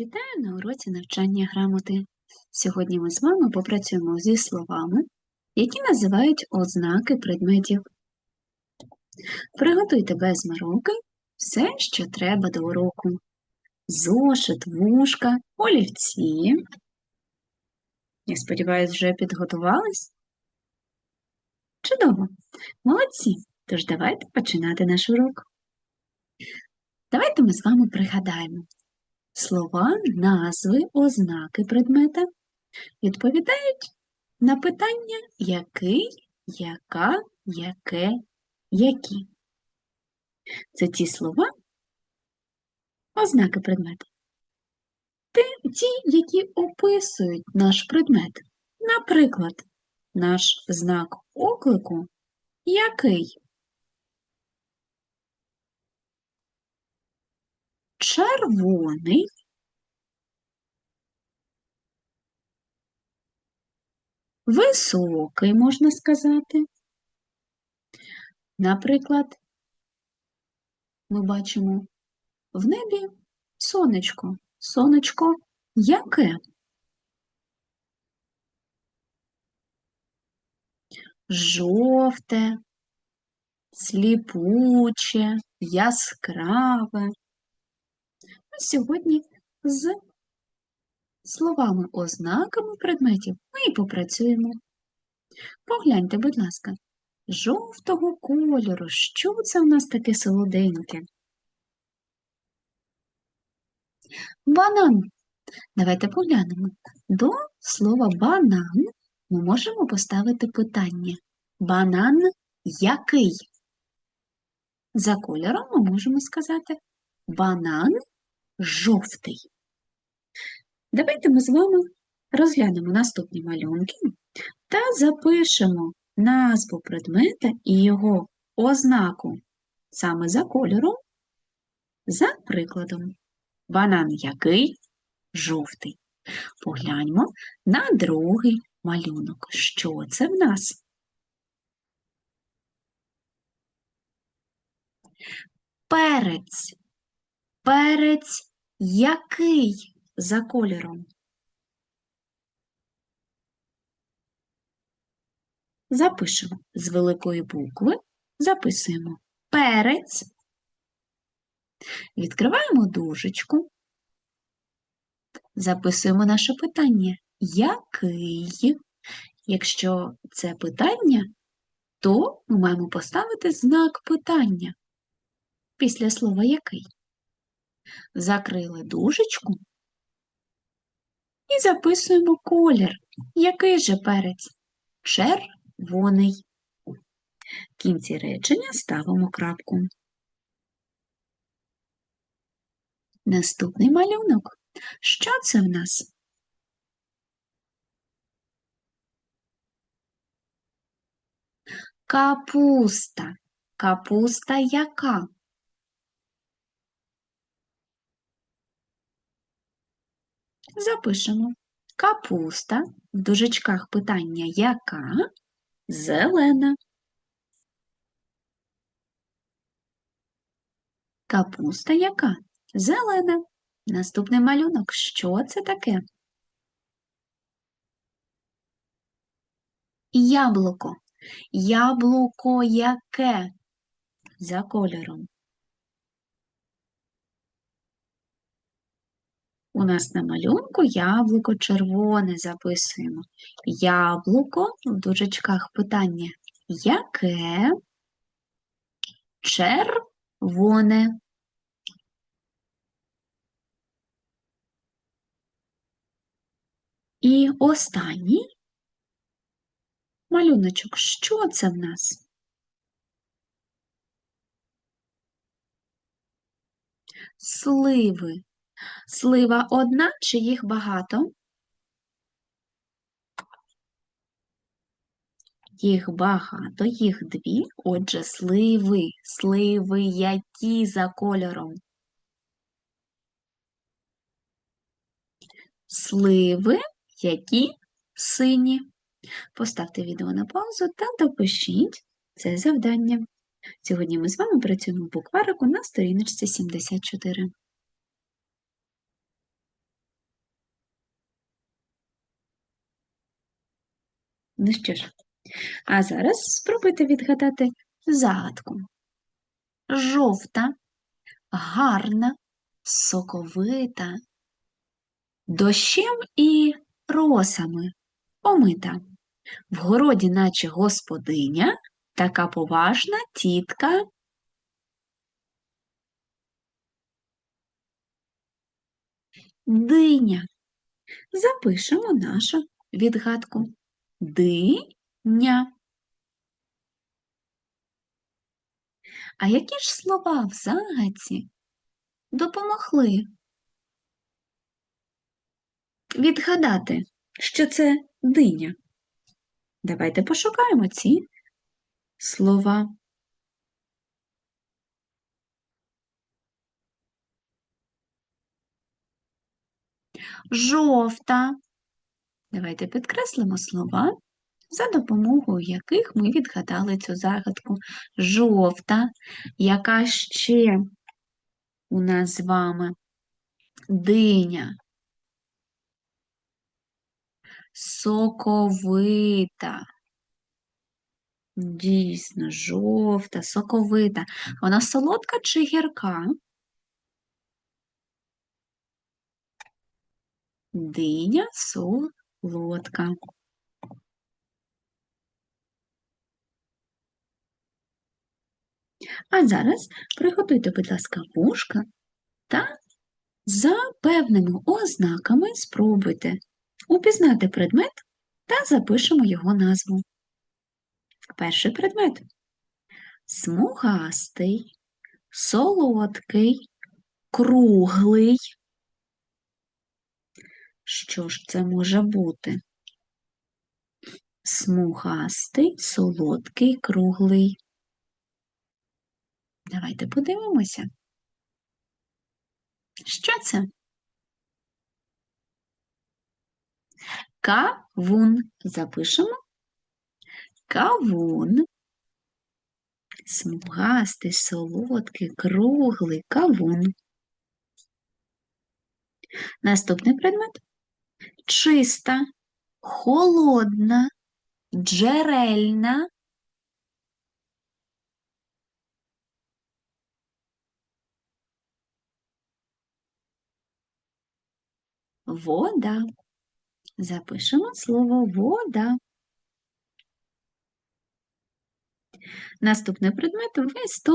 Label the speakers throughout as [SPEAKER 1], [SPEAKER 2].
[SPEAKER 1] Вітаю на уроці навчання грамоти. Сьогодні ми з вами попрацюємо зі словами, які називають ознаки предметів. Приготуйте без мороки все, що треба до уроку. Зошит, вушка, олівці. Я сподіваюся, вже підготувались? Чудово! Молодці! Тож давайте починати наш урок. Давайте ми з вами пригадаємо, Слова, назви, ознаки предмета відповідають на питання який, яка, яке, які. Це ті слова, ознаки предмета. Ті, які описують наш предмет. Наприклад, наш знак оклику який? Червоний, високий, можна сказати. Наприклад, ми бачимо в небі сонечко. Сонечко яке? Жовте, сліпуче, яскраве сьогодні з словами ознаками предметів ми і попрацюємо. Погляньте, будь ласка, жовтого кольору. Що це у нас таке солоденьке? Банан. Давайте поглянемо. До слова банан ми можемо поставити питання. Банан який? За кольором ми можемо сказати банан жовтий. Давайте ми з вами розглянемо наступні малюнки та запишемо назву предмета і його ознаку саме за кольором, за прикладом. Банан який жовтий. Погляньмо на другий малюнок. Що це в нас? Перець. Перець який за кольором? Запишемо. З великої букви, записуємо. Перець, відкриваємо дужечку, записуємо наше питання. Який? Якщо це питання, то ми маємо поставити знак питання. Після слова який закрили дужечку і записуємо колір. Який же перець? Червоний. В кінці речення ставимо крапку. Наступний малюнок. Що це в нас? Капуста. Капуста яка? Запишемо капуста, в дужечках питання яка? Зелена. Капуста яка? Зелена. Наступний малюнок. Що це таке? Яблуко. Яблуко яке? За кольором. У нас на малюнку яблуко червоне записуємо. Яблуко в дужечках питання яке? Червоне. І останній малюночок. Що це в нас? Сливи. Слива одна чи їх багато? Їх багато, їх дві. Отже, сливи, сливи які за кольором? Сливи, які сині. Поставте відео на паузу та допишіть це завдання. Сьогодні ми з вами працюємо в букварику на сторіночці 74. Ну що ж, а зараз спробуйте відгадати загадку. Жовта, гарна, соковита, дощем і росами омита. В городі, наче господиня, така поважна тітка. Диня. Запишемо нашу відгадку. Диня. А які ж слова в загадці допомогли відгадати, що це диня? Давайте пошукаємо ці слова. Жовта. Давайте підкреслимо слова, за допомогою яких ми відгадали цю загадку. Жовта, яка ще у нас з вами диня. Соковита. Дійсно, жовта, соковита. Вона солодка чи гірка? Диня солодка. А зараз приготуйте, будь ласка, вушка та за певними ознаками спробуйте упізнати предмет та запишемо його назву. Перший предмет смугастий, солодкий, круглий. Що ж це може бути? Смугастий, солодкий, круглий. Давайте подивимося. Що це? Кавун. Запишемо. Кавун. Смугастий, солодкий, круглий кавун. Наступний предмет чиста, холодна, джерельна. Вода. Запишемо слово вода. Наступний предмет ви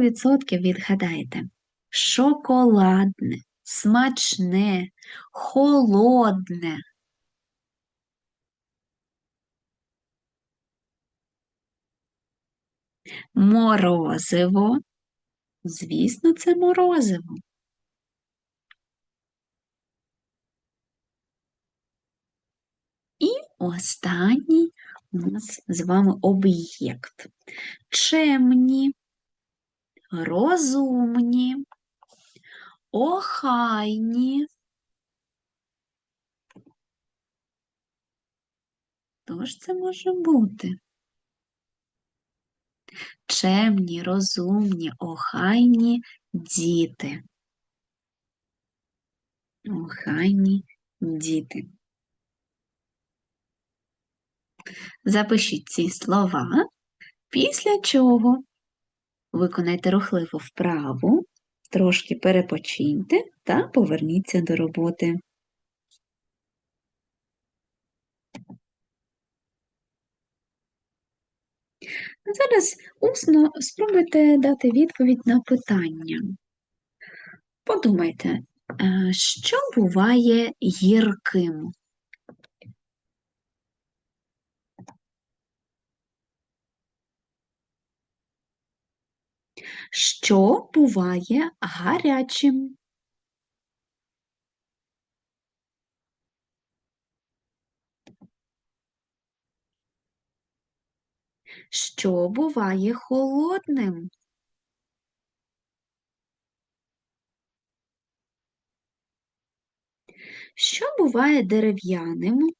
[SPEAKER 1] 100% відгадаєте. Шоколадне, смачне, холодне. Морозиво. Звісно, це морозиво. І останній у нас з вами об'єкт. Чемні, розумні, охайні. Хто ж це може бути? Чемні, розумні, охайні діти. Охайні діти. Запишіть ці слова, після чого виконайте рухливу вправу, трошки перепочиньте та поверніться до роботи. Зараз усно спробуйте дати відповідь на питання. Подумайте, е, що буває гірким? Що буває гарячим? Що буває холодним? Що буває дерев'яним?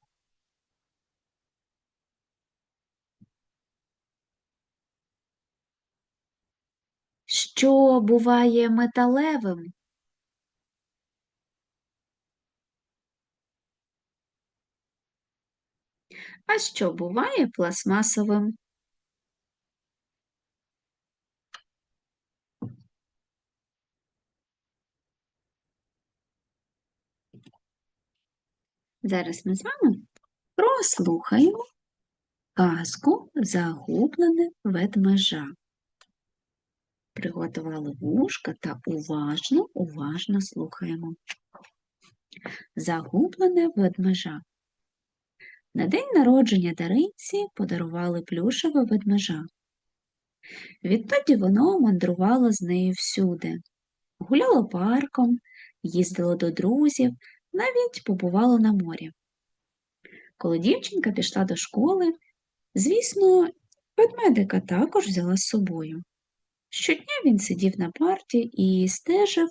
[SPEAKER 1] Що буває металевим? А що буває пластмасовим? Зараз ми з вами прослухаємо казку Загублене ведмежа. Приготували вушка та уважно, уважно слухаємо. Загублене ведмежа. На день народження Даринці подарували плюшеве ведмежа. Відтоді воно мандрувало з нею всюди, гуляло парком, їздило до друзів, навіть побувало на морі. Коли дівчинка пішла до школи, звісно, ведмедика також взяла з собою. Щодня він сидів на парті і стежив,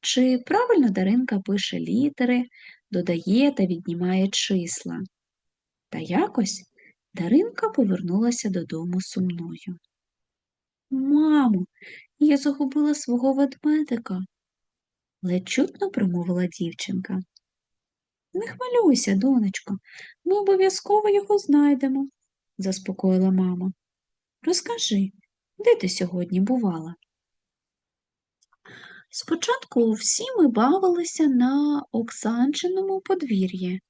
[SPEAKER 1] чи правильно Даринка пише літери, додає та віднімає числа. Та якось Даринка повернулася додому сумною. Мамо, я загубила свого ведмедика, ледь чутно промовила дівчинка. Не хвилюйся, донечко, ми обов'язково його знайдемо, заспокоїла мама. Розкажи, де ти сьогодні бувала? Спочатку всі ми бавилися на Оксанчиному подвір'ї,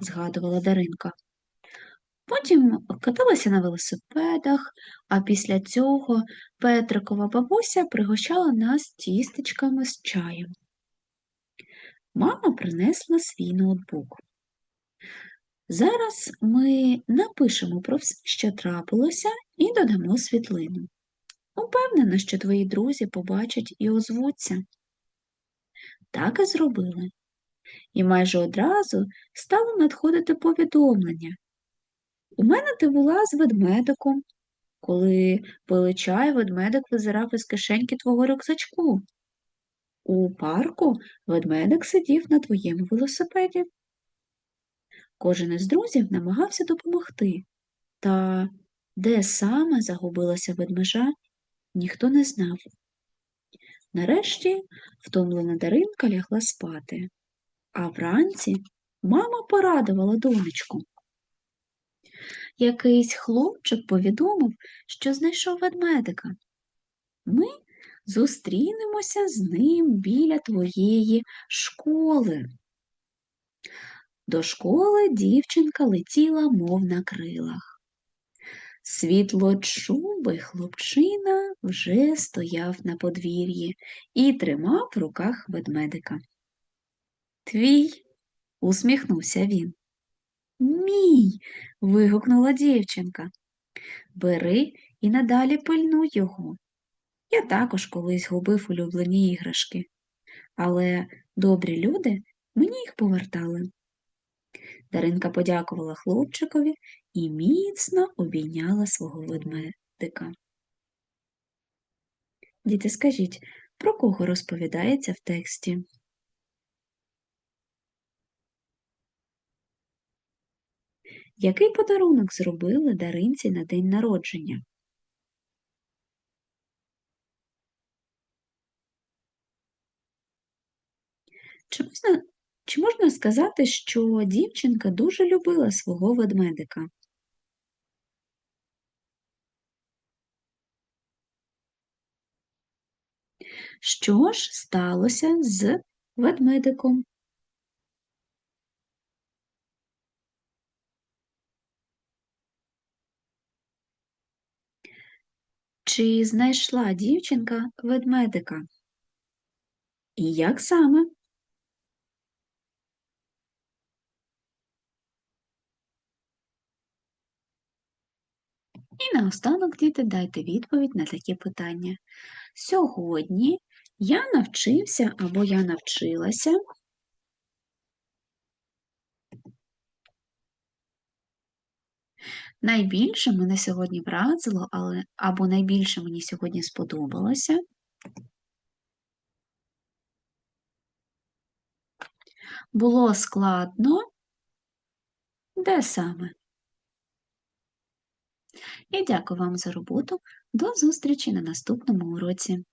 [SPEAKER 1] згадувала Даринка. Потім каталася на велосипедах, а після цього Петрикова бабуся пригощала нас тістечками з чаєм. Мама принесла свій ноутбук. Зараз ми напишемо про все, що трапилося, і додамо світлину. Упевнена, що твої друзі побачать і озвуться. Так і зробили. І майже одразу стало надходити повідомлення. У мене ти була з ведмедиком. Коли пили чай, ведмедик визирав із кишеньки твого рюкзачку. У парку ведмедик сидів на твоєму велосипеді. Кожен із друзів намагався допомогти, та де саме загубилася ведмежа, ніхто не знав. Нарешті втомлена Даринка лягла спати, а вранці мама порадувала донечку. Якийсь хлопчик повідомив, що знайшов ведмедика. Ми зустрінемося з ним біля твоєї школи. До школи дівчинка летіла, мов на крилах. Світлочубий хлопчина вже стояв на подвір'ї і тримав в руках ведмедика. Твій, усміхнувся він. Мій. вигукнула дівчинка. Бери і надалі пильнуй його. Я також колись губив улюблені іграшки, але добрі люди мені їх повертали. Даринка подякувала хлопчикові і міцно обійняла свого ведмедика. Діти, скажіть, про кого розповідається в тексті? Який подарунок зробили даринці на день народження? Чи можна, чи можна сказати, що дівчинка дуже любила свого ведмедика? Що ж сталося з ведмедиком? Чи знайшла дівчинка ведмедика? І як саме? І наостанок, діти, дайте відповідь на такі питання. Сьогодні я навчився або я навчилася. Найбільше мене сьогодні вразило, але або найбільше мені сьогодні сподобалося. Було складно. Де саме? І дякую вам за роботу. До зустрічі на наступному уроці.